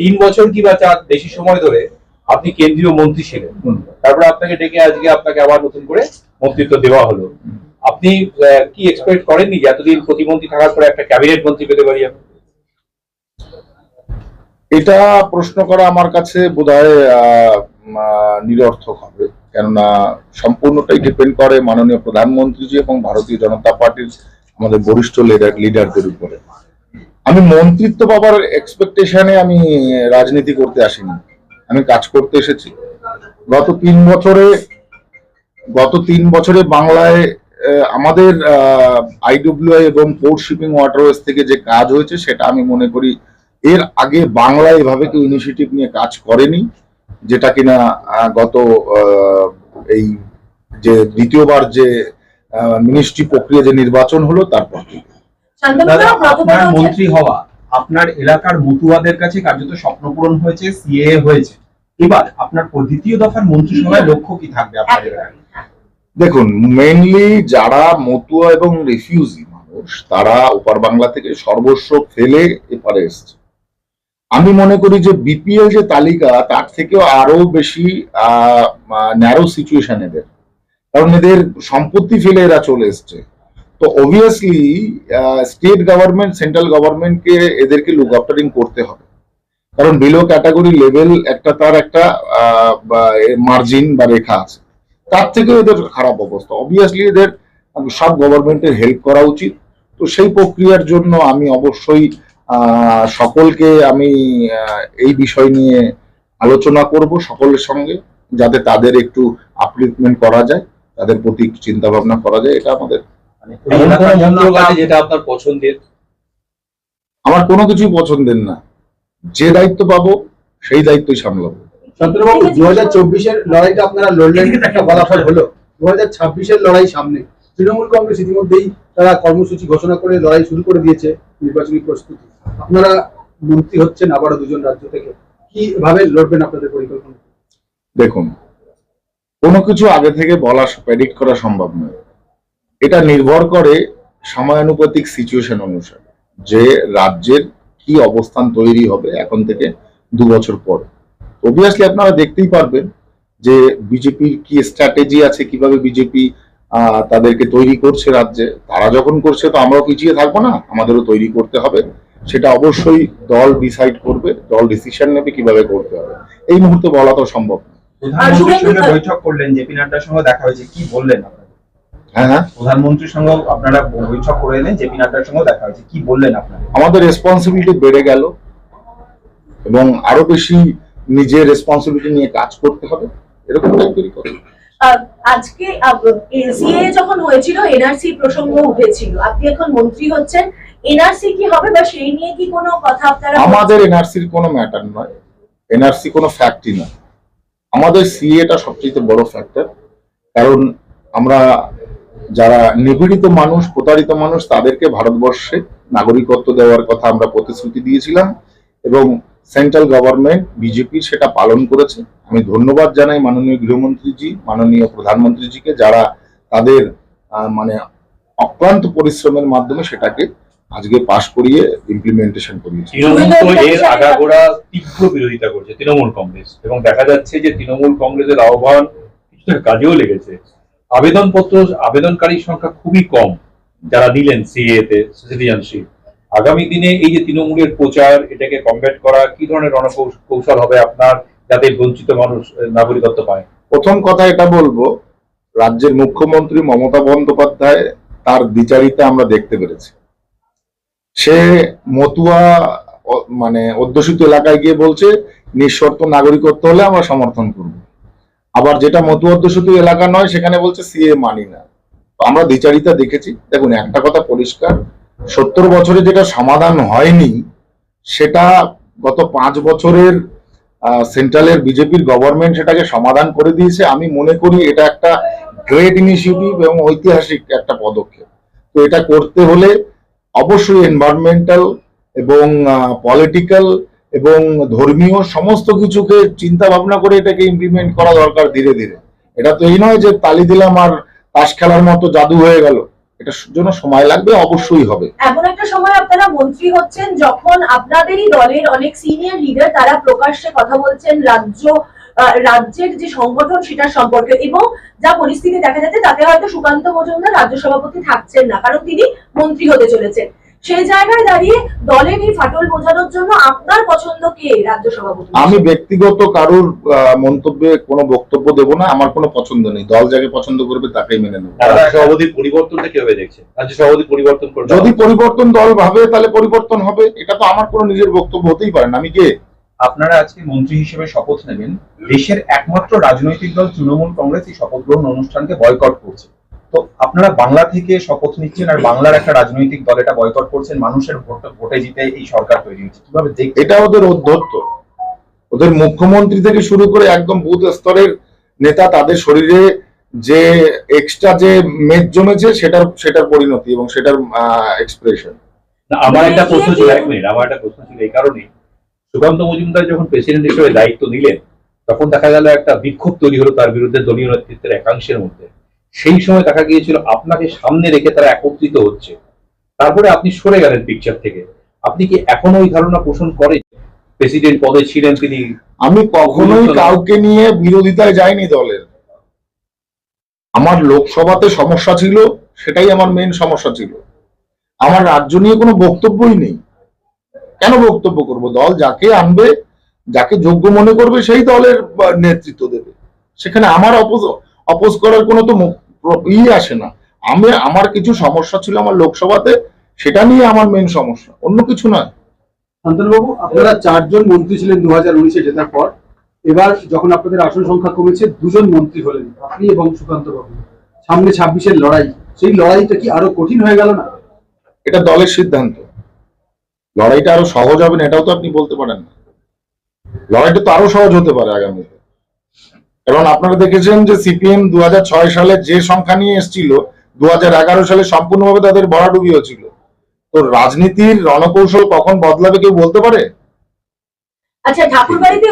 তিন বছর কি বা চার বেশি সময় ধরে আপনি কেন্দ্রীয় মন্ত্রী ছিলেন। তারপরে আপনাকে ডেকে আজকে আপনাকে আবার নতুন করে মন্ত্রিত্ব দেওয়া হলো। আপনি কি এক্সপেক্ট করেননি যে এতদিন প্রতিমন্ত্রী থাকার পরে একটা ক্যাবিনেট মন্ত্রী পেতে পারি আমি? এটা প্রশ্ন করা আমার কাছে বোধহয় আহ, আহ, নিরর্থক হবে। কেননা সম্পূর্ণটাই ডিপেন্ড করে মাননীয় প্রধানমন্ত্রীজি এবং ভারতীয় জনতা পার্টির আমাদের বরিষ্ঠ লিডার লিডারদের উপরে। আমি মন্ত্রিত্ব পাবার এক্সপেকটেশনে আমি রাজনীতি করতে আসিনি আমি কাজ করতে এসেছি গত তিন বছরে, গত তিন বছরে বাংলায় আমাদের আইডব্লিউআই এবং পোর্ট শিপিং ওয়াটারওয়েজ থেকে যে কাজ হয়েছে, সেটা আমি মনে করি এর আগে বাংলায় এভাবে কেউ ইনিশিয়েটিভ নিয়ে কাজ করেনি, যেটা কিনা গত এই যে দ্বিতীয়বার যে মিনিস্ট্রি প্রক্রিয়া যে নির্বাচন হলো, তারপর। আপনার মন্ত্রী হওয়া আপনার এলাকার মতুয়াদের কাছে কার্যত স্বপ্ন পূরণ হয়েছে সিএ হয়েছে। এবার আপনার দ্বিতীয় দফার মন্ত্রিসভায় লক্ষ্য কি থাকবে আপনার এলাকায়? দেখুন মেইনলি যারা মতুয়া এবং রিফিউজি মানুষ তারা ওপার বাংলা থেকে সর্বস্ব ফেলে এপারে এসছে। আমি মনে করি যে বিপিএল যে তালিকা তার থেকেও আরও বেশি আহ ন্যারো সিচুয়েশন এদের। কারণ এদের সম্পত্তি ফেলে এরা চলে এসছে। তো অবভিয়াসলি স্টেট গভর্নমেন্ট সেন্ট্রাল গভর্নমেন্টকে এদেরকে লুক আফটারিং করতে হবে। কারণ বিলো ক্যাটাগরি লেভেল একটা তার একটা মার্জিন বা রেখা আছে। তার থেকেও এদের খারাপ অবস্থা। অবভিয়াসলি এদের সব গভর্নমেন্টের হেল্প করা উচিত। তো সেই প্রক্রিয়ার জন্য আমি অবশ্যই সকলকে আমি এই বিষয় নিয়ে আলোচনা করব সকলের সঙ্গে, যাতে তাদের একটু আপলিফমেন্ট করা যায়, তাদের প্রতি চিন্তা ভাবনা করা যায়, এটা আমাদের মানে যেটা আপনার পছন্দের? আমার কোনো কিছুই পছন্দের না। যে দায়িত্ব পাবো সেই দায়িত্বই সামলাবো। চন্দ্রবাবু দু হাজার চব্বিশের লড়াইটা আপনারা লড়লেন একটা ফলাফল হলো। দু হাজার ছাব্বিশের লড়াই সামনে। তৃণমূল কংগ্রেস ইতিমধ্যেই তারা কর্মসূচি ঘোষণা করে লড়াই শুরু করে দিয়েছে নির্বাচনী প্রস্তুতি। আপনারা মন্ত্রী হচ্ছেন আবারও দুজন রাজ্য থেকে। কীভাবে লড়বেন আপনাদের পরিকল্পনা? দেখুন কোনো কিছু আগে থেকে বলা প্রেডিক্ট করা সম্ভব নয়। এটা নির্ভর করে সময়ানুপাতিক সিচুয়েশন অনুসারে যে রাজ্যের কি অবস্থান তৈরি হবে এখন থেকে দু বছর পর। অবভিয়াসলি আপনারা দেখতেই পারবেন যে বিজেপির কি স্ট্র্যাটেজি আছে, কীভাবে বিজেপি তাদেরকে তৈরি করছে রাজ্যে। তারা যখন করছে তো আমরাও পিছিয়ে থাকব না, আমাদেরও তৈরি করতে হবে। সেটা অবশ্যই দল ডিসাইড করবে, দল ডিসিশন নেবে কীভাবে করতে হবে। এই মুহূর্তে বলা তো সম্ভব না। বৈঠক করলেন জেপি নাড্ডার সঙ্গে দেখা হয়েছে, কি বললেন প্রধানমন্ত্রীর সঙ্গে আপনারা বৈঠক করে এলেন জেপি নাড্ডার সঙ্গে দেখা হয়েছে। কি বললেন আপনারা? আমাদের রেসপন্সিবিলিটি বেড়ে গেল এবং আরও বেশি নিজের রেসপন্সিবিলিটি নিয়ে কাজ করতে হবে এরকম টাইপেরই কথা। আজকে এসিএ যখন হয়েছিল এনআরসি প্রসঙ্গ উঠেছিল। আপনি এখন মন্ত্রী হচ্ছেন এনআরসি কি হবে বা সেই নিয়ে কি কোনো কথা আপনারা আমাদের এনআরসির কোনো ম্যাটার নয়। এনআরসি কোনো ফ্যাক্টই নয়। আমাদের সিএটা সবচেয়ে বড় ফ্যাক্টর কারণ আমরা যারা নিপীড়িত মানুষ প্রতারিত মানুষ তাদেরকে ভারতবর্ষে নাগরিকত্ব দেওয়ার কথা আমরা প্রতিশ্রুতি দিয়েছিলাম এবং সেন্ট্রাল গভর্নমেন্ট বিজেপি সেটা পালন করেছে। আমি ধন্যবাদ জানাই মাননীয় গৃহমন্ত্রীজি মাননীয় প্রধানমন্ত্রীজিকে যারা তাদের আহ, মানে অক্লান্ত পরিশ্রমের মাধ্যমে সেটাকে আজকে পাশ করিয়ে ইমপ্লিমেন্টেশন করিয়েছে। তৃণমূল তো এর আগাগোড়া তীব্র বিরোধিতা করছে তৃণমূল কংগ্রেস। এবং দেখা যাচ্ছে যে তৃণমূল কংগ্রেসের আহ্বান কিছুটা কাজেও লেগেছে। আবেদনপত্র, আবেদনকারীর সংখ্যা খুবই কম যারা নিলেন সিএ তে সিটিজেনশিপ আগামী দিনে এই যে তৃণমূলের প্রচার, এটাকে কমব্যাট করা, কি ধরনের রণকৌশল হবে আপনার যাতে বঞ্চিত মানুষ নাগরিকত্ব পায়? প্রথম কথা এটা বলব, রাজ্যের মুখ্যমন্ত্রী মমতা বন্দ্যোপাধ্যায় তার বিচারিতা আমরা দেখতে পেরেছি। সে মতুয়া মানে অধ্যুষিত এলাকায় গিয়ে বলছে, নিঃশর্ত নাগরিকত্ব হলে আমরা সমর্থন করব। আবার যেটা মতুয়া অধ্যুষিত এলাকা নয়, সেখানে বলছে সিএ মানি না। আমরা দ্বিচারিতা দেখেছি। দেখুন, একটা কথা পরিষ্কার, সত্তর বছরে যেটা সমাধান হয়নি, সেটা গত পাঁচ বছরের সেন্ট্রালের বিজেপির গভর্নমেন্ট সেটাকে সমাধান করে দিয়েছে। আমি মনে করি এটা একটা গ্রেট ইনিশিয়েটিভ এবং ঐতিহাসিক একটা পদক্ষেপ। তো এটা করতে হলে অবশ্যই এনভায়রনমেন্টাল এবং পলিটিক্যাল এবং ধর্মীয় সমস্ত কিছুকে চিন্তা ভাবনা করে এটাকে ইমপ্লিমেন্ট করা দরকার ধীরে ধীরে। এটা তো এই নয় যে তালি দিলাম আর তাস খেলার মতো জাদু হয়ে গেল। এটার জন্য সময় লাগবে, অবশ্যই হবে। এমন একটা সময় আপনারা মন্ত্রী হচ্ছেন যখন আপনাদেরই দলের অনেক সিনিয়র লিডার তারা প্রকাশ্যে কথা বলছেন রাজ্য রাজ্যের যে সংগঠন সেটার সম্পর্কে এবং যা পরিস্থিতি দেখা যাচ্ছে তাতে হয়তো সুকান্ত মজুমদার রাজ্য সভাপতি থাকছেন না, কারণ তিনি মন্ত্রী হতে চলেছেন। সেই জায়গায় দাঁড়িয়ে দলের এই ফাটল বোঝানোর জন্য আপনার পছন্দ কে রাজ্য সভাপতি? আমি ব্যক্তিগত কারোর আহ, মন্তব্যে কোনো বক্তব্য দেব না আমার কোনো পছন্দ নেই। দল যাকে পছন্দ করবে তাকেই মেনে নেব। রাজ্য সভাপতির পরিবর্তনটা কীভাবে দেখছে? রাজ্য সভাপতি পরিবর্তন করবে যদি পরিবর্তন দল ভাবে তাহলে পরিবর্তন হবে। এটা তো আমার কোনো নিজের বক্তব্য হতেই পারে না। আমি কে? আপনারা আজকে মন্ত্রী হিসেবে শপথ নেবেন। দেশের একমাত্র রাজনৈতিক দল তৃণমূল কংগ্রেস এই শপথ গ্রহণ অনুষ্ঠানকে বয়কট করছে। তো আপনারা বাংলা থেকে শপথ নিচ্ছেন আর বাংলার একটা রাজনৈতিক দল এটা বয়কট করছেন মানুষের ভোট ভোটে জিতে এই সরকার তৈরি হচ্ছে কীভাবে দেখছেন? এটা ওদের অধ্যত্ত ওদের মুখ্যমন্ত্রী থেকে শুরু করে একদম বুথ স্তরের নেতা তাদের শরীরে যে এক্সট্রা যে মেদ জমেছে সেটার সেটার পরিণতি এবং সেটার এক্সপ্রেশন না, আমার একটা প্রশ্ন ছিল এক মিনিট আমার একটা প্রশ্ন ছিল এই কারণে। সুকান্ত মজুমদার যখন প্রেসিডেন্ট হিসেবে দায়িত্ব নিলেন তখন দেখা গেল একটা বিক্ষোভ তৈরি হলো তার বিরুদ্ধে দলীয় নেতৃত্বের একাংশের মধ্যে। সেই সময় দেখা গিয়েছিল আপনাকে সামনে রেখে তারা একত্রিত হচ্ছে। তারপরে আপনি সরে গেলেন পিকচার থেকে। আপনি কি এখনও ওই ধারণা পোষণ করেন? প্রেসিডেন্ট পদে ছিলেন তিনি। আমি কখনোই কাউকে নিয়ে বিরোধিতায় যাইনি দলের। আমার লোকসভাতে সমস্যা ছিল সেটাই আমার মেন সমস্যা ছিল। আমার রাজ্য নিয়ে কোনো বক্তব্যই নেই। কেন বক্তব্য করব? দল যাকে আনবে যাকে যোগ্য মনে করবে সেই দলের নেতৃত্ব দেবে। সেখানে আমার অপোজ অপোজ করার কোনো তো ই আসে না। আমি আমার কিছু সমস্যা ছিল আমার লোকসভাতে সেটা নিয়ে আমার মেন সমস্যা। অন্য কিছু নয়। শান্তনুবাবু আপনারা চারজন মন্ত্রী ছিলেন দু হাজার উনিশে জেতার পর। এবার যখন আপনাদের আসন সংখ্যা কমেছে দুজন মন্ত্রী হলেন আপনি এবং সুকান্ত বাবু সামনে ছাব্বিশের লড়াই। সেই লড়াইটা কি আরও কঠিন হয়ে গেল না? এটা দলের সিদ্ধান্ত। লড়াইটা আরও সহজ হবে না এটাও তো আপনি বলতে পারেন না। লড়াইটা তো আরও সহজ হতে পারে আগামীতে কারণ আপনারা দেখেছেন যে সিপিএম দুহাজার ছয় সালে যে সংখ্যা নিয়ে এসেছিল দুহাজার এগারো সালে সম্পূর্ণভাবে তাদের ভরাডুবি হয়েছিল তো রাজনীতির রণকৌশল কখন বদলাবে কেউ বলতে পারে? আচ্ছা ঠাকুরবাড়িতে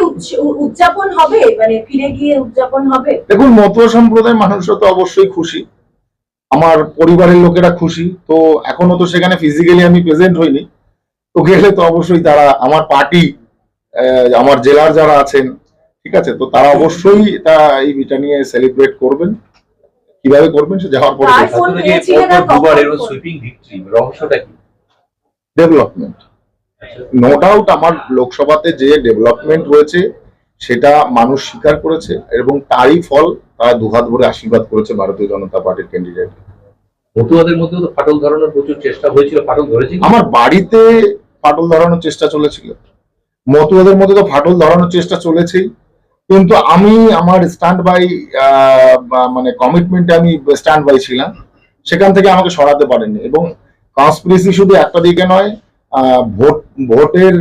উদযাপন হবে? মানে ফিরে গিয়ে উদযাপন হবে? দেখুন মতুয়া সম্প্রদায়ের মানুষরা তো অবশ্যই খুশি। আমার পরিবারের লোকেরা খুশি। তো এখনও তো সেখানে ফিজিক্যালি আমি প্রেজেন্ট হইনি। তো গেলে তো অবশ্যই তারা আমার পার্টি আমার জেলার যারা আছেন ঠিক আছে? তো তারা অবশ্যই তা এই এটা নিয়ে সেলিব্রেট করবেন। কীভাবে করবেন সে যাওয়ার পরে দুবার এরকম সুইপিং ভিক্টরি রহস্যটা কি? ডেভেলপমেন্ট নো ডাউট আমার লোকসভাতে যে ডেভেলপমেন্ট হয়েছে সেটা মানুষ স্বীকার করেছে এবং তারই ফল তারা দুহাত ভরে আশীর্বাদ করেছে ভারতীয় জনতা পার্টির ক্যান্ডিডেট মতুয়াদের মধ্যেও তো ফাটল ধরানোর প্রচুর চেষ্টা হয়েছিল ফাটল ধরেছি আমার বাড়িতে ফাটল ধরানোর চেষ্টা চলেছিল। মতুয়াদের মধ্যে তো ফাটল ধরানোর চেষ্টা চলেছেই। কিন্তু আমি আমার স্ট্যান্ড বাই মানে কমিটমেন্টে আমি স্ট্যান্ড বাই ছিলাম। সেখান থেকে আমাকে সরাতে পারেননি। এবং কনস্পিরেসি শুধু একটা দিকে নয় ভোট, ভোটের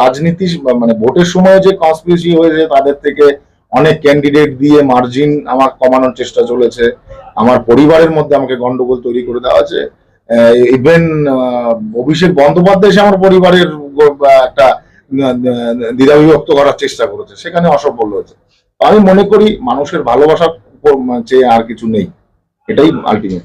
রাজনীতি মানে ভোটের সময় যে কনস্পিরেসি হয়েছে, তাদের থেকে অনেক ক্যান্ডিডেট দিয়ে মার্জিন আমার কমানোর চেষ্টা চলেছে। আমার পরিবারের মধ্যে আমাকে গন্ডগোল তৈরি করে দেওয়া আছে। ইভেন অভিষেক বন্দ্যোপাধ্যায় আমার পরিবারের একটা দ্বিধাবিভক্ত করার চেষ্টা করেছে। সেখানে অসফল হয়েছে। আমি মনে করি মানুষের ভালোবাসা চেয়ে আর কিছু নেই। এটাই আলটিমেট